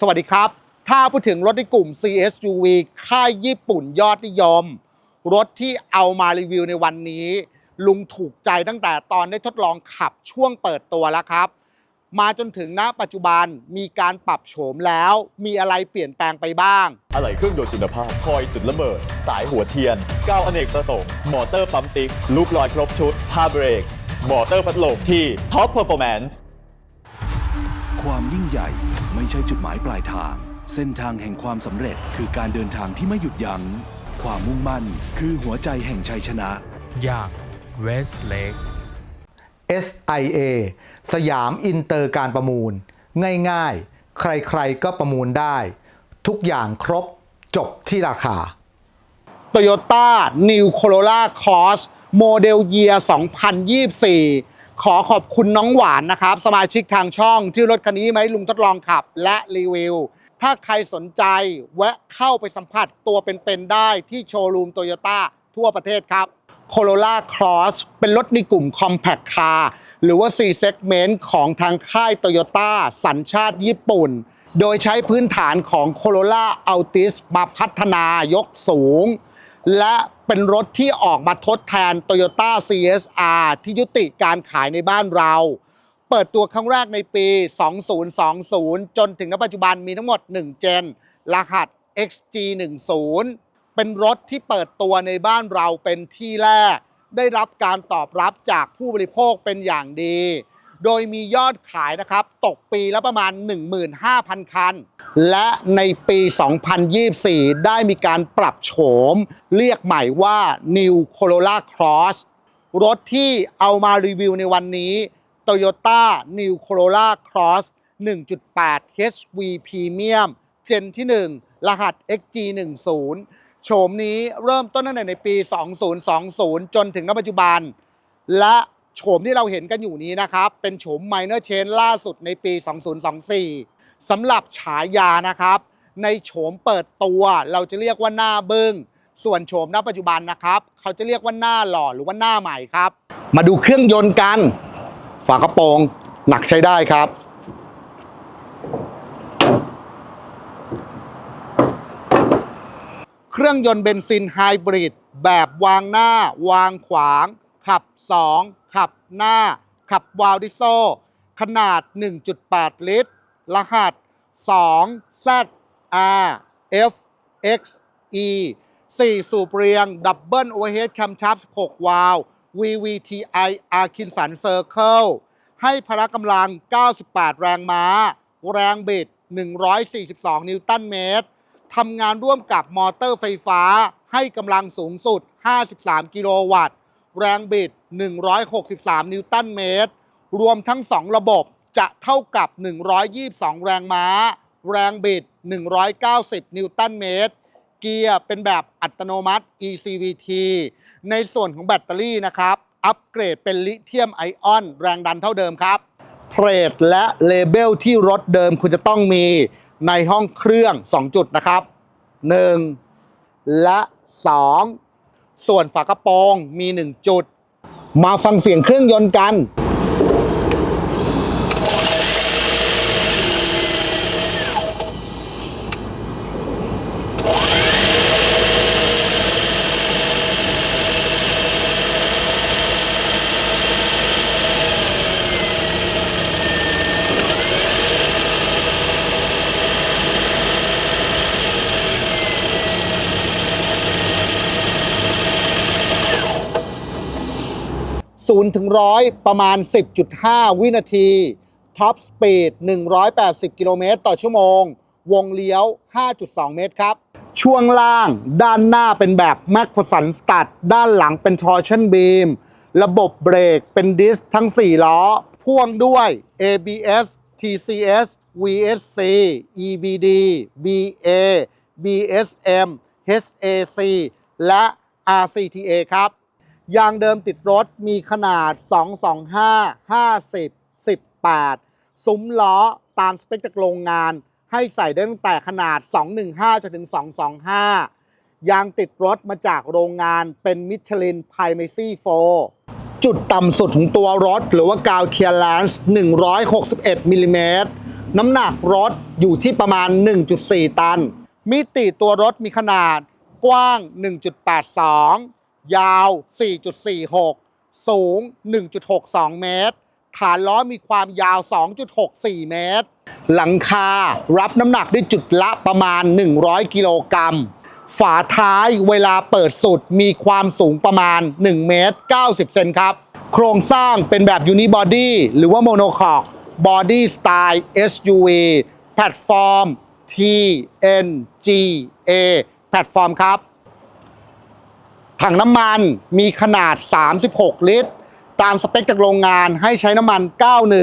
สวัสดีครับ ถ้าพูดถึงรถในกลุ่ม CSUV ค่ายญี่ปุ่นยอดนิยม รถที่เอามารีวิวในวันนี้ ลุงถูกใจตั้งแต่ตอนได้ทดลองขับช่วงเปิดตัวแล้วครับ มาจนถึงณปัจจุบันมีการปรับโฉมแล้ว มีอะไรเปลี่ยนแปลงไปบ้าง อะไหล่เครื่องยนต์คุณภาพ คอยจุดระเบิด สายหัวเทียนก้าวอเนกประสงค์มอเตอร์ปั๊มติ๊กลูกลอยครบชุดผ้าเบรกมอเตอร์พัดลมที่ท็อปเพอร์ฟอร์แมนซ์ความยิ่งใหญ่ ไม่ใช่จุดหมายปลายทาง เส้นทางแห่งความสำเร็จคือการเดินทางที่ไม่หยุดยัง้ง ความมุ่งมั่นคือหัวใจแห่งชัยชนะ อย่างเวสเลก SIA สยามอินเตอร์การประมูล ง่ายๆ ใครๆก็ประมูลได้ ทุกอย่างครบจบที่ราคา Toyota New Corolla Cross โมเดลเยีย2024 ขอขอบคุณน้องหวานนะครับ สมาชิกทางช่องที่รถคันนี้ไหมลุงทดลองขับและรีวิว ถ้าใครสนใจแวะเข้าไปสัมผัสตัวเป็นๆได้ที่โชว์รูมโตโยต้าทั่วประเทศครับ Corolla Cross เป็นรถในกลุ่ม Compact Car หรือว่า C segment ของทางค่าย Toyota สัญชาติญี่ปุ่น โดยใช้พื้นฐานของ Corolla Altis มาพัฒนายกสูง และเป็นรถที่ออกมาทดแทน Toyota CSR ที่ยุติการขายในบ้านเรา เปิดตัวครั้งแรกในปี 2020 จนถึงณปัจจุบันมีทั้งหมด 1 เจน รหัส XG10 เป็นรถที่เปิดตัวในบ้านเราเป็นที่แรก ได้รับการตอบรับจากผู้บริโภคเป็นอย่างดี โดยมียอดขายนะครับ ตกปีละประมาณ 15,000 คัน และในปี 2024 ได้มีการปรับโฉม เรียกใหม่ว่า New Corolla Cross รถที่เอามารีวิวในวันนี้ Toyota New Corolla Cross 1.8 HV Premium เจนที่ 1 รหัส XG10 โฉมนี้เริ่มต้นตั้งแต่ในปี 2020 จนถึงณปัจจุบัน และ โฉมที่เราเห็นกันอยู่นี้นะครับ เป็นโฉม Minor Change ล่าสุดในปี 2024สำหรับฉายานะครับ ในโฉมเปิดตัวเราจะเรียกว่าหน้าเบึง้งส่วนโฉมณปัจจุบันนะครับ เขาจะเรียกว่าหน้าหล่อหรือว่าหน้าใหม่ครับ มาดูเครื่องยนต์กัน ฝากระโปรงหนักใช้ได้ครับเครื่องยนต์เบนซินไฮบริดแบบวางหน้าวางขวาง ขับ 2 ขับหน้า ขับวาล์วดิโซ ขนาด 1.8 ลิตร รหัส 2 Z R F X E 4 สูบเรียง ดับเบิลโอเวอร์เฮดแคมชับ6วาล์ว VVTi อาร์คินสันเซอร์เคิลให้พละกำลัง 98 แรงม้า แรงบิด 142 นิวตันเมตร ทำงานร่วมกับมอเตอร์ไฟฟ้าให้กำลังสูงสุด 53 กิโลวัตต์ แรงบิด 163 นิวตันเมตร รวมทั้ง 2 ระบบจะเท่ากับ 122 แรงม้า แรงบิด 190 นิวตันเมตร เกียร์เป็นแบบอัตโนมัติ ECVT ในส่วนของแบตเตอรี่นะครับ อัปเกรดเป็นลิเธียมไอออน แรงดันเท่าเดิมครับเพลทและเลเบลที่รถเดิมคุณจะต้องมีในห้องเครื่อง 2 จุดนะครับ 1 และ 2 ส่วนฝากระโปรงมี 1 จุด มาฟังเสียงเครื่องยนต์กัน 0ถึง100 ประมาณ 10.5 วินาทีท็อปสปีด180 กิโลเมตรต่อชั่วโมง วงเลี้ยว 5.2 เมตรครับ ช่วงล่างด้านหน้าเป็นแบบ m a c p h e r s o n Stud ด้านหลังเป็น Torsion Beam ระบบเบรกเป็นดิสทั้ง 4 ล้อ พ่วงด้วย ABS TCS VSC EBD BA BSM HAC และ RCTA ครับ ยางเดิมติดรถมีขนาด 225 50 18 ซุ้มล้อตามสเปคจากโรงงาน ให้ใส่ได้ตั้งแต่ขนาด 215จนถึง 225 ยางติดรถมาจากโรงงานเป็นมิชลินไพรเมซี่โฟจุดต่ำสุดของตัวรถ หรือว่ากาวเคียร์แลนส์161มิลลิเมตรน้ำหนักรถอยู่ที่ประมาณ 1.4 ตัน มิติตัวรถมีขนาดกว้าง 1.82 ยาว 4.46 สูง 1.62 เมตร ฐานล้อมีความยาว 2.64 เมตร หลังคารับน้ำหนักได้จุดละประมาณ 100 กิโลกรัม ฝาท้ายเวลาเปิดสุดมีความสูงประมาณ 1 เมตร 90 เซนครับ โครงสร้างเป็นแบบยูนิบอดี้หรือว่าโมโนคอกบอดี้สไตล์ SUV แพลตฟอร์ม TNGA แพลตฟอร์มครับ ถังน้ำมันมีขนาด 36 ลิตร ตามสเปคจากโรงงานให้ใช้น้ำมัน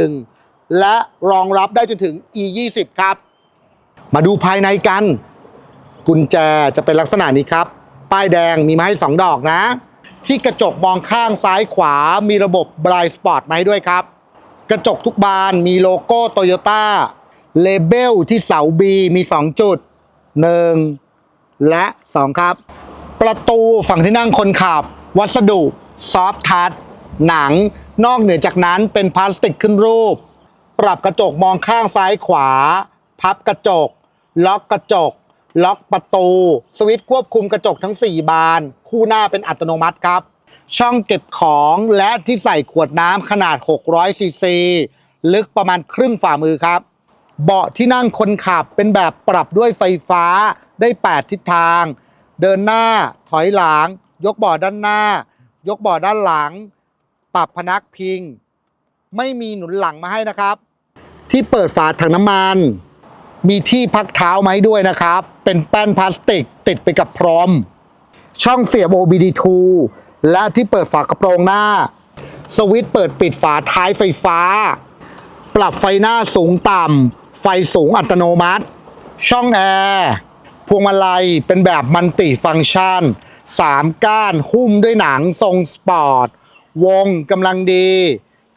91 และรองรับได้จนถึง E20 ครับ มาดูภายในกัน กุญแจจะเป็นลักษณะนี้ครับ ป้ายแดงมีมาให้ 2 ดอกนะ ที่กระจกมองข้างซ้ายขวามีระบบ Blind Spot มาให้ด้วยครับ กระจกทุกบานมีโลโก้โตโยต้าเลเบลที่เสา B มี 2 จุด 1 และ 2 ครับ ประตูฝั่งที่นั่งคนขับ วัสดุ ซอฟทัชหนัง นอกเหนือจากนั้นเป็นพลาสติกขึ้นรูป ปรับกระจกมองข้างซ้ายขวา พับกระจก ล็อกกระจก ล็อกประตู สวิตช์ควบคุมกระจกทั้ง 4 บาน คู่หน้าเป็นอัตโนมัติครับ ช่องเก็บของและที่ใส่ขวดน้ำขนาด 600ซีซีลึกประมาณครึ่งฝ่ามือครับ เบาะที่นั่งคนขับเป็นแบบปรับด้วยไฟฟ้าได้ 8 ทิศทาง เดินหน้าถอยหลัง ยกบาะด้านหน้า ยกบาะด้านหลัง ปรับพนักพิง ไม่มีหนุนหลังมาให้นะครับ ที่เปิดฝาถังน้ำมัน มีที่พักเท้าไหมด้วยนะครับ เป็นแป้นพลาสติกติดไปกับพร้อม ช่องเสียบ OBD2 และที่เปิดฝากระโปรงหน้า สวิตช์เปิดปิดฝาท้ายไฟฟ้า ปรับไฟหน้าสูงต่ำไฟสูงอัตโนมัติ ช่องแอร์ วงมาลัยเป็นแบบมันติฟังก์ชัน 3 ก้านหุ้มด้วยหนังทรงสปอร์ต วงกำลังดี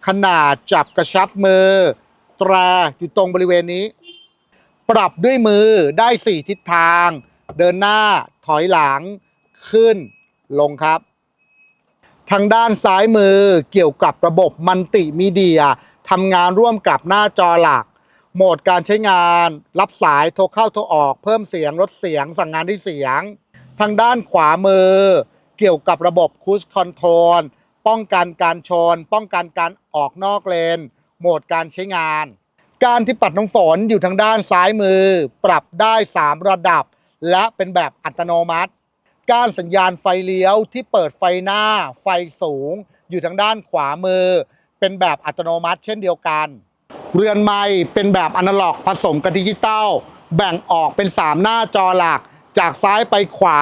ขนาดจับกระชับมือ ตราอยู่ตรงบริเวณนี้ ปรับด้วยมือได้ 4 ทิศทาง เดินหน้าถอยหลังขึ้นลงครับ ทางด้านซ้ายมือเกี่ยวกับระบบมัลติมีเดียทำงานร่วมกับหน้าจอหลัก โหมดการใช้งาน รับสายโทรเข้าโทรออกเพิ่มเสียงลดเสียงสั่งงานด้วยเสียง ทางด้านขวามือ เกี่ยวกับระบบคู i คอนโทรลป้องกันการชน ป้องกันการออกนอกเลน โหมดการใช้งาน การที่ปัดน้ำฝนอยู่ทางด้านซ้ายมือ ปรับได้ 3 ระดับ และเป็นแบบอัตโนมัติ การสัญญาณไฟเลี้ยวที่เปิดไฟหน้า ไฟสูง อยู่ทางด้านขวามือ เป็นแบบอัตโนมัติเช่นเดียวกัน เรือนไม้เป็นแบบอนาล็อกผสมกับดิจิตอลแบ่งออกเป็น 3 หน้าจอหลัก จากซ้ายไปขวา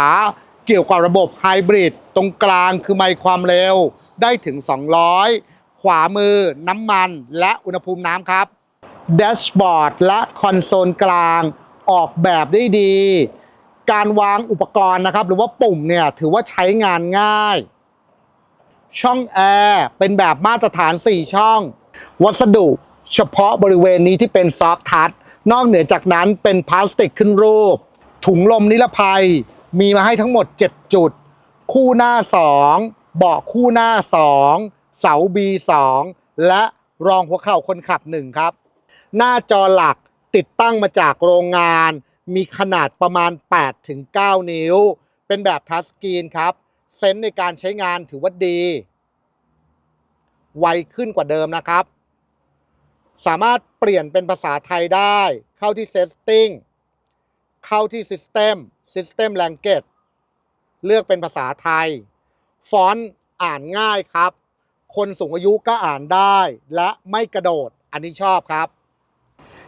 เกี่ยวกับระบบไฮบริดตรงกลางคือไมค์ความเร็วได้ถึง 200 ขวามือน้ำมันและอุณหภูมิน้ำครับแดชบอร์ดและคอนโซลกลางออกแบบได้ดี การวางอุปกรณ์นะครับ หรือว่าปุ่มเนี่ยถือว่าใช้งานง่าย ช่องแอร์เป็นแบบมาตรฐาน 4 ช่อง วัสดุ เฉพาะบริเวณนี้ที่เป็นซอฟท์ทัชนอกเหนือจากนั้นเป็นพลาสติกขึ้นรูป ถุงลมนิรภัย มีมาให้ทั้งหมด 7 จุด คู่หน้า 2 เบาะคู่หน้า 2 เสา B2 และรองหัวเข่าคนขับ 1 ครับ หน้าจอหลักติดตั้งมาจากโรงงาน มีขนาดประมาณ 8-9 นิ้ว เป็นแบบทัชสกรีนครับ เซนส์ในการใช้งานถือว่าดี ไวขึ้นกว่าเดิมนะครับ สามารถเปลี่ยนเป็นภาษาไทยได้ เข้าที่ Setting เข้าที่ System System Language เลือกเป็นภาษาไทย ฟอนต์อ่านง่ายครับ คนสูงอายุก็อ่านได้ และไม่กระโดด อันนี้ชอบครับ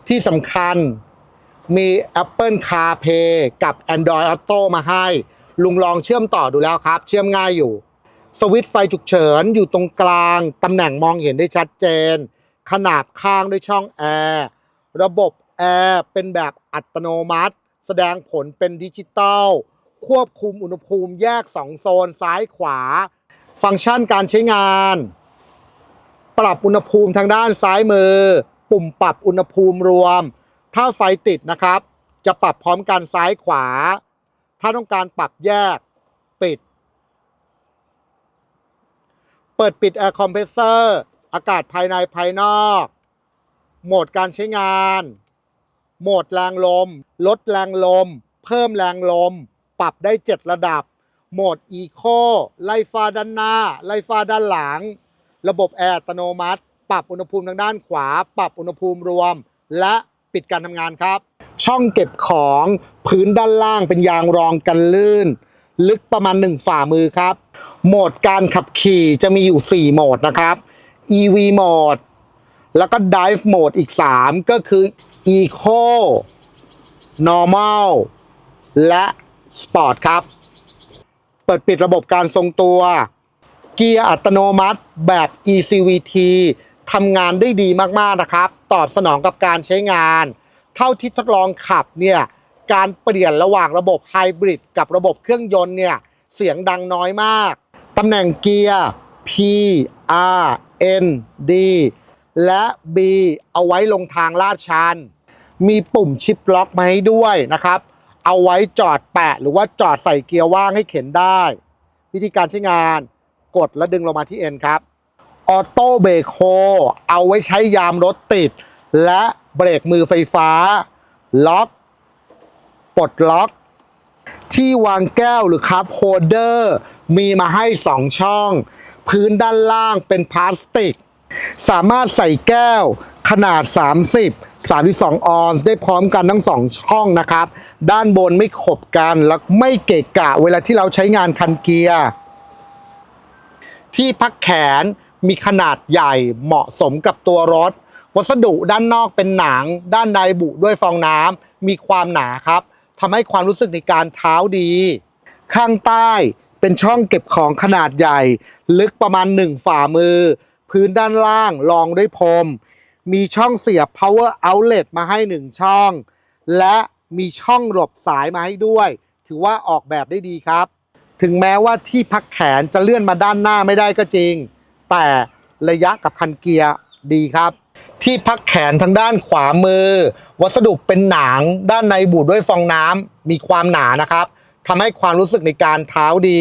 ที่สำคัญมี Apple CarPlay กับ Android Auto มาให้ ลุงลองเชื่อมต่อดูแล้วครับ เชื่อมง่ายอยู่ สวิตช์ไฟฉุกเฉินอยู่ตรงกลาง ตำแหน่งมองเห็นได้ชัดเจน ขนาบข้างด้วยช่องแอร์ระบบแอร์เป็นแบบอัตโนมัติ แสดงผลเป็นดิจิตอลควบคุมอุณหภูมิแยก 2 โซนซ้ายขวา ฟังก์ชันการใช้งาน ปรับอุณหภูมิทางด้านซ้ายมือ ปุ่มปรับอุณหภูมิรวม ถ้าไฟติดนะครับ จะปรับพร้อมกันซ้ายขวา ถ้าต้องการปรับแยกปิด เปิดปิดแอร์คอมเพรสเซอร์ อากาศภายในภายนอก โหมดการใช้งาน โหมดแรงลม ลดแรงลม เพิ่มแรงลม ปรับได้ 7 ระดับ โหมดอีโคไล่ฟ้าด้านหน้า ไล่ฟ้าด้านหลัง ระบบแอร์อัตโนมัติ ปรับอุณหภูมิทางด้านขวา ปรับอุณหภูมิรวม และปิดการทำงานครับ ช่องเก็บของพื้นด้านล่างเป็นยางรองกันลื่น ลึกประมาณ 1 ฝ่ามือครับ โหมดการขับขี่จะมีอยู่ 4 โหมดนะครับ EV โหมดแล้วก็ Dive โหมดอีก 3 ก็คือ Eco Normal และ Sport ครับ เปิดปิดระบบการทรงตัว เกียร์อัตโนมัติแบบ ECVT ทำงานได้ดีมาก ๆ นะครับ ตอบสนองกับการใช้งาน เท่าที่ทดลองขับเนี่ย การเปลี่ยนระหว่างระบบไฮบริดกับระบบเครื่องยนต์เนี่ย เสียงดังน้อยมาก ตำแหน่งเกียร์ P R N D และ B เอาไว้ลงทางลาดชัน มีปุ่มชิปล็อกมาให้ด้วยนะครับ เอาไว้จอดแปะหรือว่าจอดใส่เกียร์ว่างให้เข็นได้ วิธีการใช้งานกดและดึงลงมาที่ N ครับ ออโต้เบรกโฮเอาไว้ใช้ยามรถติด และเบรกมือไฟฟ้า ล็อก ปลดล็อก ที่วางแก้วหรือคัพโฮเดอร์ มีมาให้ 2 ช่อง พื้นด้านล่างเป็นพลาสติก สามารถใส่แก้วขนาด 30 32 ออนซ์ได้พร้อมกันทั้ง 2 ช่องนะครับ ด้านบนไม่ขบกันและไม่เกะกะเวลาที่เราใช้งานคันเกียร์ ที่พักแขนมีขนาดใหญ่เหมาะสมกับตัวรถ วัสดุด้านนอกเป็นหนัง ด้านในบุด้วยฟองน้ำมีความหนาครับทำให้ความรู้สึกในการเท้าดี ข้างใต้ เป็นช่องเก็บของขนาดใหญ่ ลึกประมาณ 1 ฝ่ามือ พื้นด้านล่างรองด้วยพรม มีช่องเสียบ power outlet มาให้ 1 ช่อง และมีช่องหลบสายมาให้ด้วย ถือว่าออกแบบได้ดีครับ ถึงแม้ว่าที่พักแขนจะเลื่อนมาด้านหน้าไม่ได้ก็จริง แต่ระยะกับคันเกียร์ดีครับ ที่พักแขนทางด้านขวามือ วัสดุเป็นหนังด้านในบูดด้วยฟองน้ำมีความหนานะครับ ทำให้ความรู้สึกในการเท้าดี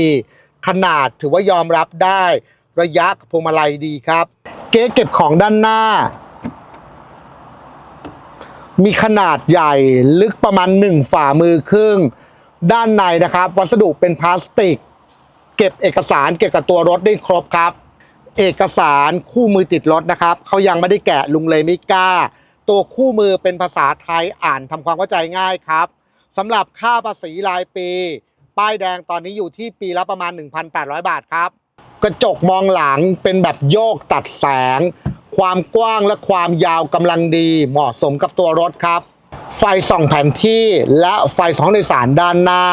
ขนาดถือว่ายอมรับได้ระยะพวงมาลัยดีครับ เก๊เก็บของด้านหน้า มีขนาดใหญ่ลึกประมาณ 1 ฝ่ามือครึ่ง ด้านในนะครับ วัสดุเป็นพลาสติก เก็บเอกสารเกี่ยวกับตัวรถได้ครบครับ เอกสารคู่มือติดรถนะครับเขายังไม่ได้แกะลุงเลยไม่กล้า ตัวคู่มือเป็นภาษาไทยอ่านทำความเข้าใจง่ายครับ สำหรับค่าภาษีรายปี ป้ายแดงตอนนี้อยู่ที่ปีละประมาณ 1,800 บาทครับ กระจกมองหลังเป็นแบบโยกตัดแสง ความกว้างและความยาวกำลังดี เหมาะสมกับตัวรถครับ ไฟส่องแผนที่และไฟสองโดยสารด้านหน้า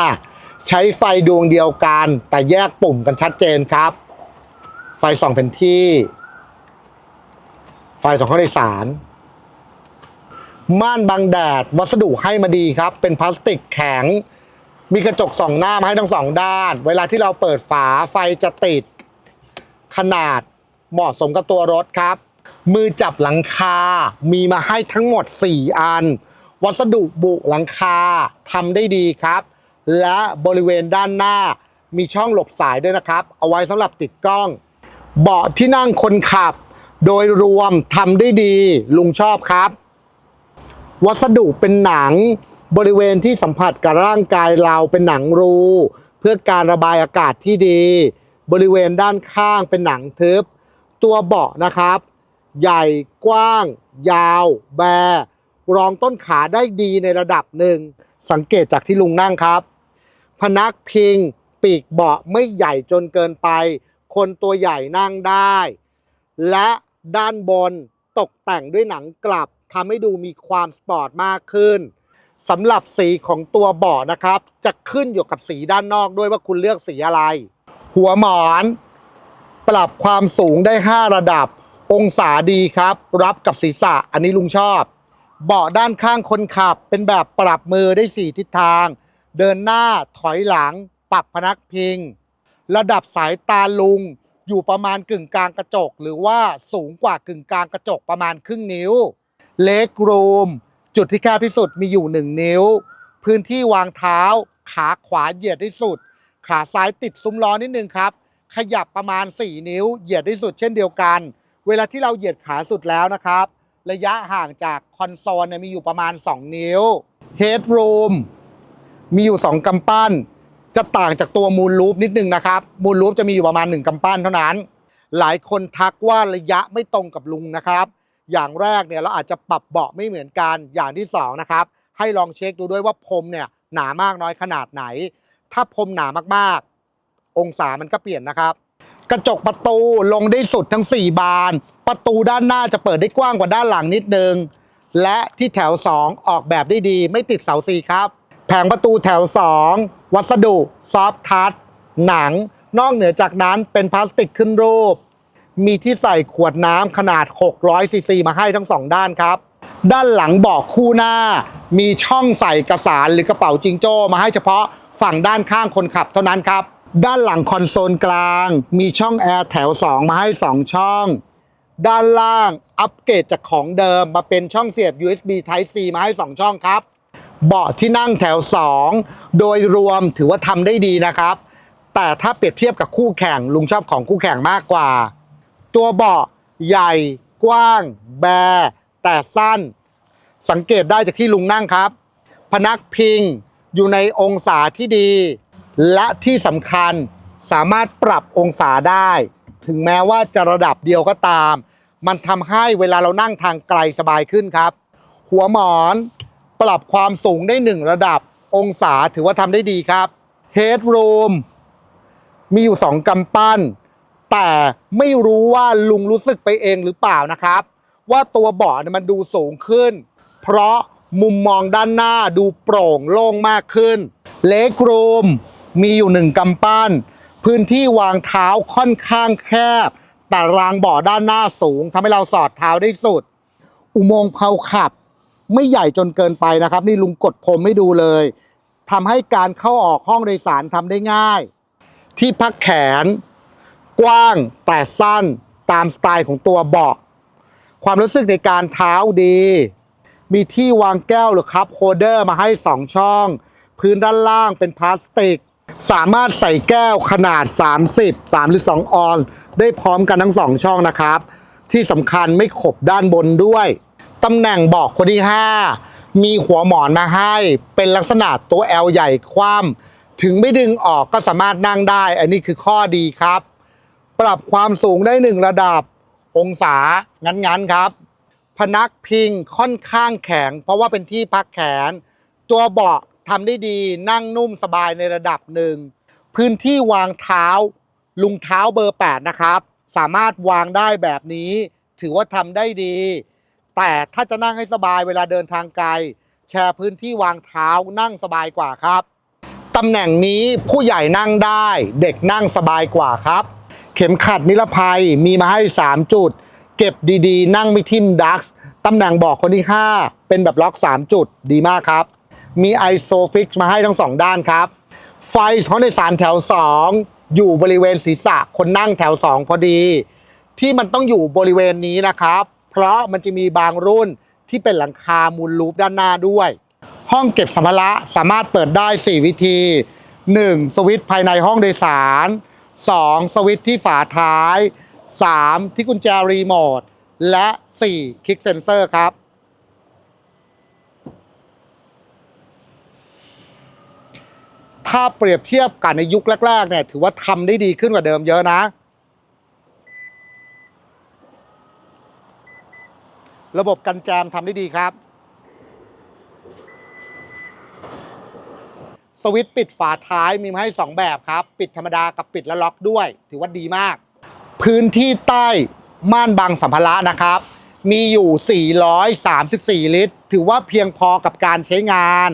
ใช้ไฟดวงเดียวกัน แต่แยกปุ่มกันชัดเจนครับ ไฟส่องแผนที่ ไฟส่องข้างโดยสาร ม่านบังแดด วัสดุให้มาดีครับ เป็นพลาสติกแข็ง มีกระจกสองหน้ามาให้ทั้งสองด้าน เวลาที่เราเปิดฝาไฟจะติด ขนาดเหมาะสมกับตัวรถครับ มือจับหลังคา มีมาให้ทั้งหมด 4 อัน วัสดุบุหลังคาทำได้ดีครับ และบริเวณด้านหน้ามีช่องหลบสายด้วยนะครับ เอาไว้สำหรับติดกล้อง เบาะที่นั่งคนขับ โดยรวมทำได้ดี ลุงชอบครับ วัสดุเป็นหนังบริเวณที่สัมผัสกับร่างกายเราเป็นหนังรู เพื่อการระบายอากาศที่ดี บริเวณด้านข้างเป็นหนังทึบ ตัวเบาะนะครับ ใหญ่กว้าง ยาว แบ รองต้นขาได้ดีในระดับหนึ่ง สังเกตจากที่ลุงนั่งครับ พนักพิง ปีกเบาะไม่ใหญ่จนเกินไป คนตัวใหญ่นั่งได้ และด้านบนตกแต่งด้วยหนังกลับ ทำให้ดูมีความสปอร์ตมากขึ้นสำหรับสีของตัวเบาะนะครับ จะขึ้นอยู่กับสีด้านนอกด้วยว่าคุณเลือกสีอะไร หัวหมอน ปรับความสูงได้ 5 ระดับ องศาดีครับ รับกับศีรษะอันนี้ลุงชอบ เบาะด้านข้างคนขับ เป็นแบบปรับมือได้ 4 ทิศทาง เดินหน้าถอยหลัง ปรับพนักพิง ระดับสายตาลุง อยู่ประมาณกึ่งกลางกระจก หรือว่าสูงกว่ากึ่งกลางกระจกประมาณครึ่งนิ้ว เล็กรูมจุดที่แคบที่สุดมีอยู่ 1 นิ้ว พื้นที่วางเท้า ขาขวาเหยียดที่สุด ขาซ้ายติดซุ้มล้อนิดนึงครับ ขยับประมาณ 4 นิ้ว เหยียดที่สุดเช่นเดียวกัน เวลาที่เราเหยียดขาสุดแล้วนะครับ ระยะห่างจากคอนโซลเนี่ยมีอยู่ประมาณ 2 นิ้ว Headroom มีอยู่ 2 กำปั้น จะต่างจากตัวมูลลูปนิดนึงนะครับมูลลูปจะมีอยู่ประมาณ 1กำปั้นเท่านั้น หลายคนทักว่าระยะไม่ตรงกับลุงนะครับ อย่างแรกเนี่ยเราอาจจะปรับเบาะไม่เหมือนกันอย่างที่สองนะครับให้ลองเช็คดูด้วยว่าพรมเนี่ยหนามากน้อยขนาดไหน ถ้าพรมหนามากๆ องศามันก็เปลี่ยนนะครับ กระจกประตูลงได้สุดทั้ง 4 บาน ประตูด้านหน้าจะเปิดได้กว้างกว่าด้านหลังนิดนึง และที่แถว 2 ออกแบบได้ดี ไม่ติดเสาซีครับ แผงประตูแถว 2 วัสดุ ซอฟทัชหนัง นอกเหนือจากนั้นเป็นพลาสติกขึ้นรูป มีที่ใส่ขวดน้ำขนาด 600ซีซีมาให้ทั้งสองด้านครับ ด้านหลังเบาะคู่หน้า มีช่องใส่กระสานหรือกระเป๋าจิงโจ้มาให้เฉพาะฝั่งด้านข้างคนขับเท่านั้นครับ ด้านหลังคอนโซลกลาง มีช่องแอร์แถว 2 มาให้ 2 ช่อง ด้านล่างอัปเกรดจากของเดิมมาเป็นช่องเสียบ USB Type C มาให้ 2 ช่องครับ เบาะที่นั่งแถว 2 โดยรวมถือว่าทำได้ดีนะครับ แต่ถ้าเปรียบเทียบกับคู่แข่งลุงชอบของคู่แข่งมากกว่า ตัวเบาะใหญ่กว้าง แบ แต่สั้น สังเกตได้จากที่ลุงนั่งครับ พนักพิงอยู่ในองศาที่ดี และที่สำคัญสามารถปรับองศาได้ ถึงแม้ว่าจะระดับเดียวก็ตาม มันทำให้เวลาเรานั่งทางไกลสบายขึ้นครับ หัวหมอนปรับความสูงได้หนึ่งระดับองศาถือว่าทำได้ดีครับ Headroom มีอยู่สองกำปั้น แต่ไม่รู้ว่าลุงรู้สึกไปเองหรือเปล่านะครับ ว่าตัวเบาะเนี่ยมันดูสูงขึ้น เพราะมุมมองด้านหน้าดูโปร่งโล่งมากขึ้น เลกรูมมีอยู่หนึ่งกำปั้น พื้นที่วางเท้าค่อนข้างแคบ แต่รางเบาะด้านหน้าสูงทำให้เราสอดเท้าได้สุด อุโมงค์เพาขับ ไม่ใหญ่จนเกินไปนะครับ นี่ลุงกดพรมให้ดูเลยทำให้การเข้าออกห้องโดยสารทำได้ง่าย ที่พักแขน กว้างแต่สั้นตามสไตล์ของตัวเบาะความรู้สึกในการเท้าดี มีที่วางแก้วหรือคัพโฮเดอร์มาให้ 2 ช่อง พื้นด้านล่างเป็นพลาสติก สามารถใส่แก้วขนาด 30 3 หรือ 2 ออนซ์ได้พร้อมกันทั้ง 2 ช่องนะครับ ที่สำคัญไม่ขบด้านบนด้วยตำแหน่งบาะคนที่ 5 มีหัวหมอนมาให้ เป็นลักษณะตัว L ใหญ่คว่ำถึงไม่ดึงออกก็สามารถนั่งได้ อันนี้คือข้อดีครับ ปรับความสูงได้หนึ่งระดับองศางั้นๆครับ พนักพิงค่อนข้างแข็ง เพราะว่าเป็นที่พักแขน ตัวเบาะทำได้ดีนั่งนุ่มสบายในระดับหนึ่งพื้นที่วางเท้า ลุงเท้าเบอร์ 8 นะครับ สามารถวางได้แบบนี้ ถือว่าทำได้ดี แต่ถ้าจะนั่งให้สบายเวลาเดินทางไกล แชร์พื้นที่วางเท้านั่งสบายกว่าครับตำแหน่งนี้ผู้ใหญ่นั่งได้ เด็กนั่งสบายกว่าครับ ข็มขัดนิรภัยมีมาให้ 3 จุด เก็บดีๆ นั่งไม่ทิ่มดักส์ตำแหน่งบอกคนที่ 5 เป็นแบบล็อก 3 จุดดีมากครับ มีไอโซฟิกมาให้ทั้ง 2 ด้านครับ ไฟของในสารแถว 2 อยู่บริเวณศีรษะคนนั่งแถว 2 พอดี ที่มันต้องอยู่บริเวณนี้นะครับ เพราะมันจะมีบางรุ่นที่เป็นหลังคามูลลูปด้านหน้าด้วย ห้องเก็บสัมภาระสามารถเปิดได้ 4 วิธี 1. สวิตช์ภายในห้องโดยสาร 2. สวิตช์ที่ฝาท้าย 3. ที่กุญแจรีโมท และ 4. คลิกเซนเซอร์ครับ ถ้าเปรียบเทียบกันในยุคแรก ๆ เนี่ย ถือว่าทำได้ดีขึ้นกว่าเดิมเยอะนะ ระบบกันแจมทำได้ดีครับ สวิตช์ปิดฝาท้ายมีมาให้ 2 แบบครับ ปิดธรรมดากับปิดแล้วล็อกด้วย ถือว่าดีมาก พื้นที่ใต้ม่านบังสัมภาระนะครับ มีอยู่ 434 ลิตร ถือว่าเพียงพอกับการใช้งาน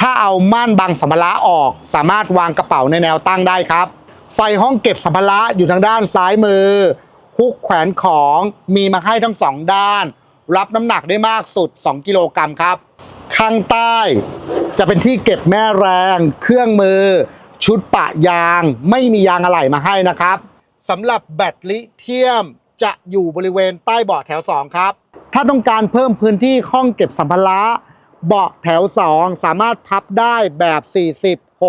ถ้าเอาม่านบังสัมภาระออก สามารถวางกระเป๋าในแนวตั้งได้ครับ ไฟห้องเก็บสัมภาระอยู่ทางด้านซ้ายมือฮุกแขวนของมีมาให้ทั้งสองด้าน รับน้ำหนักได้มากสุด 2 กิโลกรัมครับ ข้างใต้ จะเป็นที่เก็บแม่แรง เครื่องมือ ชุดปะยาง ไม่มียางอะไหล่มาให้นะครับสำหรับแบตลิเทียมจะอยู่บริเวณใต้เบาะแถว 2 ครับ ถ้าต้องการเพิ่มพื้นที่ห้องเก็บสัมภาระเบาะแถว 2 สามารถพับได้แบบ 40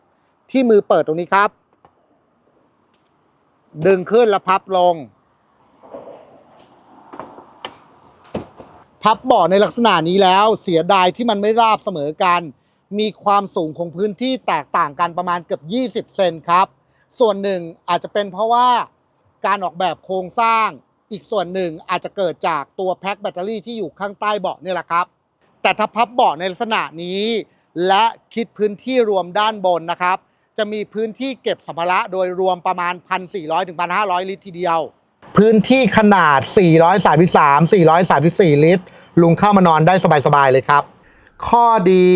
60 ที่มือเปิดตรงนี้ครับ ดึงขึ้นแล้วพับลง พับเบาะในลักษณะนี้แล้วเสียดายที่มันไม่ราบเสมอกัน มีความสูงของพื้นที่แตกต่างกันประมาณเกือบ 20 เซนครับ ส่วนหนึ่งอาจจะเป็นเพราะว่าการออกแบบโครงสร้างอีกส่วนหนึ่งอาจจะเกิดจากตัวแพ็คแบตเตอรี่ที่อยู่ข้างใต้เบาะนี่แหละครับ แต่ถ้าพับเบาะในลักษณะนี้ และคิดพื้นที่รวมด้านบนนะครับ จะมีพื้นที่เก็บสัมภาระโดยรวมประมาณ 1,400-1,500 ลิตรทีเดียว พื้นที่ขนาด 433 434 ลิตร ลุงเข้ามานอนได้สบาย ๆ เลยครับ ข้อดี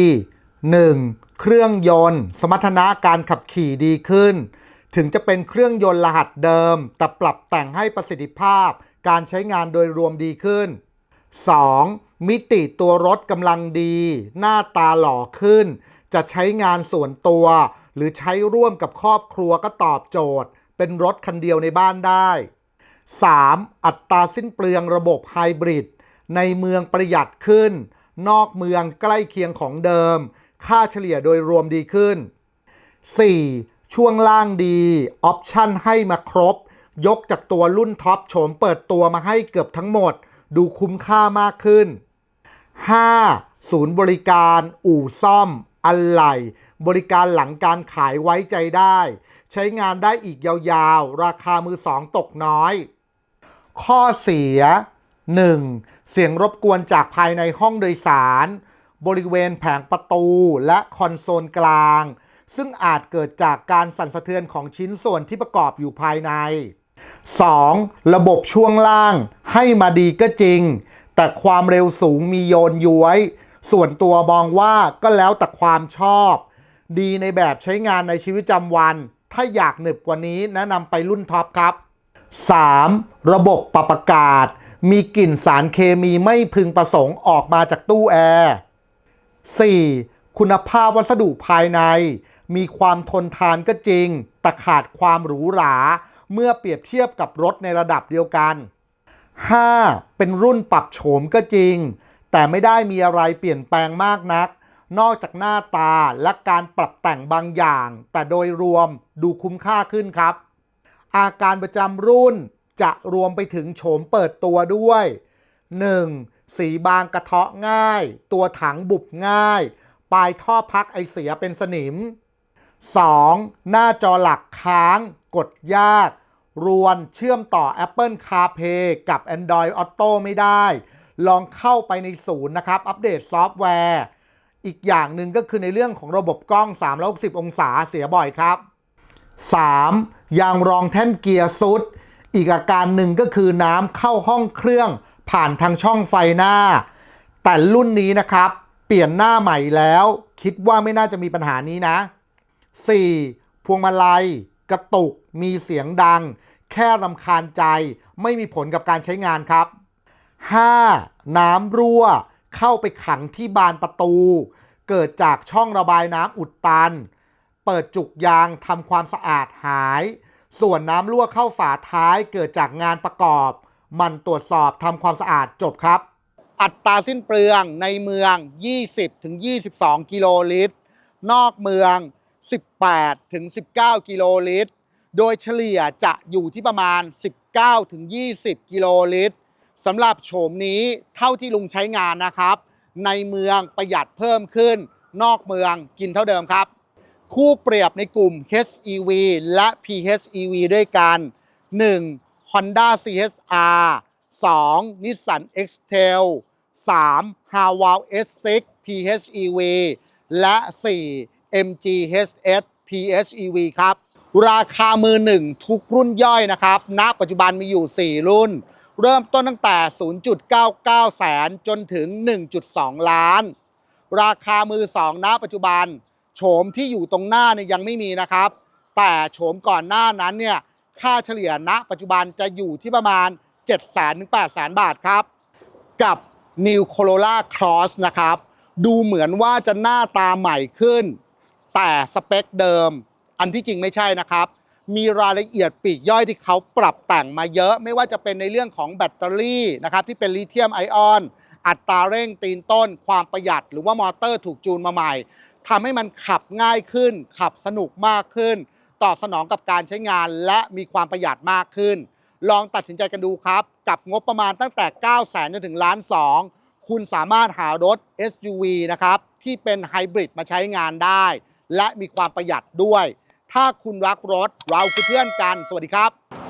1. เครื่องยนต์ สมรรถนะการขับขี่ดีขึ้น ถึงจะเป็นเครื่องยนต์รหัสเดิม แต่ปรับแต่งให้ประสิทธิภาพ การใช้งานโดยรวมดีขึ้น 2. มิติตัวรถกำลังดี หน้าตาหล่อขึ้น จะใช้งานส่วนตัว หรือใช้ร่วมกับครอบครัวก็ตอบโจทย์ เป็นรถคันเดียวในบ้านได้ 3. อัตราสิ้นเปลืองระบบไฮบริด ในเมืองประหยัดขึ้น นอกเมืองใกล้เคียงของเดิม ค่าเฉลี่ยโดยรวมดีขึ้น 4. ช่วงล่างดี ออปชั่นให้มาครบ ยกจากตัวรุ่นท็อปโฉมเปิดตัวมาให้เกือบทั้งหมด ดูคุ้มค่ามากขึ้น 5. ศูนย์บริการ อู่ซ่อม อะไหล่บริการหลังการขายไว้ใจได้ ใช้งานได้อีกยาวๆ ราคามือสองตกน้อย ข้อเสีย 1. เสียงรบกวนจากภายในห้องโดยสาร บริเวณแผงประตูและคอนโซลกลาง ซึ่งอาจเกิดจากการสั่นสะเทือนของชิ้นส่วนที่ประกอบอยู่ภายใน 2. ระบบช่วงล่างให้มาดีก็จริง แต่ความเร็วสูงมีโยนย้วย ส่วนตัวมองว่าก็แล้วแต่ความชอบ ดีในแบบใช้งานในชีวิตประจำวัน ถ้าอยากหนึบกว่านี้แนะนำไปรุ่นท็อปครับ 3. ระบบปรับอากาศ มีกลิ่นสารเคมีไม่พึงประสงค์ออกมาจากตู้แอร์ 4. คุณภาพวัสดุภายใน มีความทนทานก็จริง แต่ขาดความหรูหรา เมื่อเปรียบเทียบกับรถในระดับเดียวกัน 5. เป็นรุ่นปรับโฉมก็จริง แต่ไม่ได้มีอะไรเปลี่ยนแปลงมากนัก นอกจากหน้าตาและการปรับแต่งบางอย่าง แต่โดยรวมดูคุ้มค่าขึ้นครับ อาการประจำรุ่นจะรวมไปถึงโฉมเปิดตัวด้วย 1. สีบางกระเทาะง่าย ตัวถังบุบง่าย ปลายท่อพักไอเสียเป็นสนิม 2. หน้าจอหลักค้าง กดยาก รวนเชื่อมต่อ Apple CarPlay กับ Android Auto ไม่ได้ ลองเข้าไปในศูนย์นะครับ อัปเดตซอฟต์แวร์ อีกอย่างหนึ่งก็คือในเรื่องของระบบกล้อง 360 องศาเสียบ่อยครับ 3. ยางรองแท่นเกียร์ซุด อีกอาการหนึ่งก็คือน้ำเข้าห้องเครื่องผ่านทางช่องไฟหน้า แต่รุ่นนี้นะครับ เปลี่ยนหน้าใหม่แล้ว คิดว่าไม่น่าจะมีปัญหานี้นะ 4. พวงมาลัย กระตุก มีเสียงดัง แค่รำคาญใจ ไม่มีผลกับการใช้งานครับ 5. น้ำรั่ว เข้าไปขังที่บานประตู เกิดจากช่องระบายน้ำอุดตัน เปิดจุกยางทำความสะอาดหาย ส่วนน้ำรั่วเข้าฝาท้ายเกิดจากงานประกอบ มันตรวจสอบทำความสะอาดจบครับ อัตราสิ้นเปลืองในเมือง 20-22 กิโลลิตร นอกเมือง 18-19 กิโลลิตร โดยเฉลี่ยจะอยู่ที่ประมาณ 19-20 กิโลลิตรสำหรับโฉมนี้เท่าที่ลุงใช้งานนะครับ ในเมืองประหยัดเพิ่มขึ้น นอกเมืองกินเท่าเดิมครับ คู่เปรียบในกลุ่ม HEV และ PHEV ด้วยกัน 1. Honda CHR 2. Nissan X-Trail 3. h a w a l S6 PHEV และ 4. MG HS PHEV ครับ ราคามือหนึ่งทุกรุ่นย่อยนะครับ ณ ปัจจุบันมีอยู่ 4 รุ่น เริ่มต้นตั้งแต่ 0.99 แสนจนถึง 1.2 ล้าน ราคามือสองณปัจจุบัน โฉมที่อยู่ตรงหน้าเนี่ยยังไม่มีนะครับ แต่โฉมก่อนหน้านั้นเนี่ยค่าเฉลี่ยณปัจจุบันจะอยู่ที่ประมาณ7 0 0 0 0ถึง8 0 0 0 0 บาทครับ กับ New Corolla Cross นะครับ ดูเหมือนว่าจะหน้าตาใหม่ขึ้น แต่สเปคเดิม อันที่จริงไม่ใช่นะครับ มีรายละเอียดปีกย่อยที่เขาปรับแต่งมาเยอะ ไม่ว่าจะเป็นในเรื่องของแบตเตอรี่นะครับที่เป็นลิเธียมไอออน อัตราเร่งตีนต้น ความประหยัดหรือว่ามอเตอร์ถูกจูนมาใหม่ ทำให้มันขับง่ายขึ้น ขับสนุกมากขึ้น ตอบสนองกับการใช้งานและมีความประหยัดมากขึ้น ลองตัดสินใจกันดูครับ กับงบประมาณตั้งแต่ 9 0 0 0 0 0จนถึงล้าน2คุณสามารถหารถ SUV นะครับที่เป็นไฮบริดมาใช้งานได้ และมีความประหยัดด้วย ถ้าคุณรักรถเราคือเพื่อนกัน สวัสดีครับ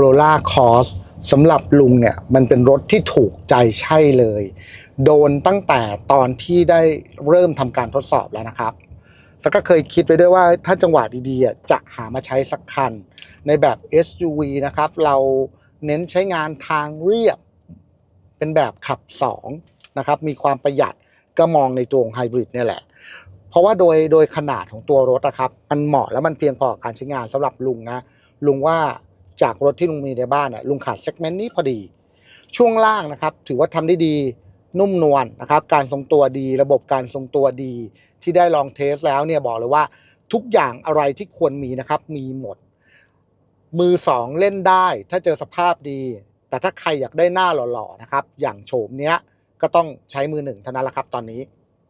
โคโรล่าคอสสำหรับลุงเนี่ยมันเป็นรถที่ถูกใจใช่เลย โดนตั้งแต่ตอนที่ได้เริ่มทำการทดสอบแล้วนะครับ แล้วก็เคยคิดไปด้วยว่าถ้าจังหวะดีๆจะหามาใช้สักคัน ในแบบ SUV นะครับ เราเน้นใช้งานทางเรียบ เป็นแบบขับ2นะครับ มีความประหยัดก็มองในตัวของไฮบริดเนี่ยแหละเพราะว่าโดยโดยขนาดของตัวรถนะครับ มันเหมาะแล้วมันเพียงพอกับการใช้งานสำหรับลุงนะ ลุงว่า จากรถที่ลุงมีในบ้านเนี่ยลุงขาดเซกเมนต์นี้พอดี ช่วงล่างนะครับ ถือว่าทำได้ดีนุ่มนวลนะครับ การทรงตัวดี ระบบการทรงตัวดี ที่ได้ลองเทสแล้วเนี่ยบอกเลยว่าทุกอย่างอะไรที่ควรมีนะครับ มีหมด มือสองเล่นได้ ถ้าเจอสภาพดี แต่ถ้าใครอยากได้หน้าหล่อๆนะครับ อย่างโฉมเนี้ยก็ต้องใช้มือหนึ่งเท่านั้นแหละครับตอนนี้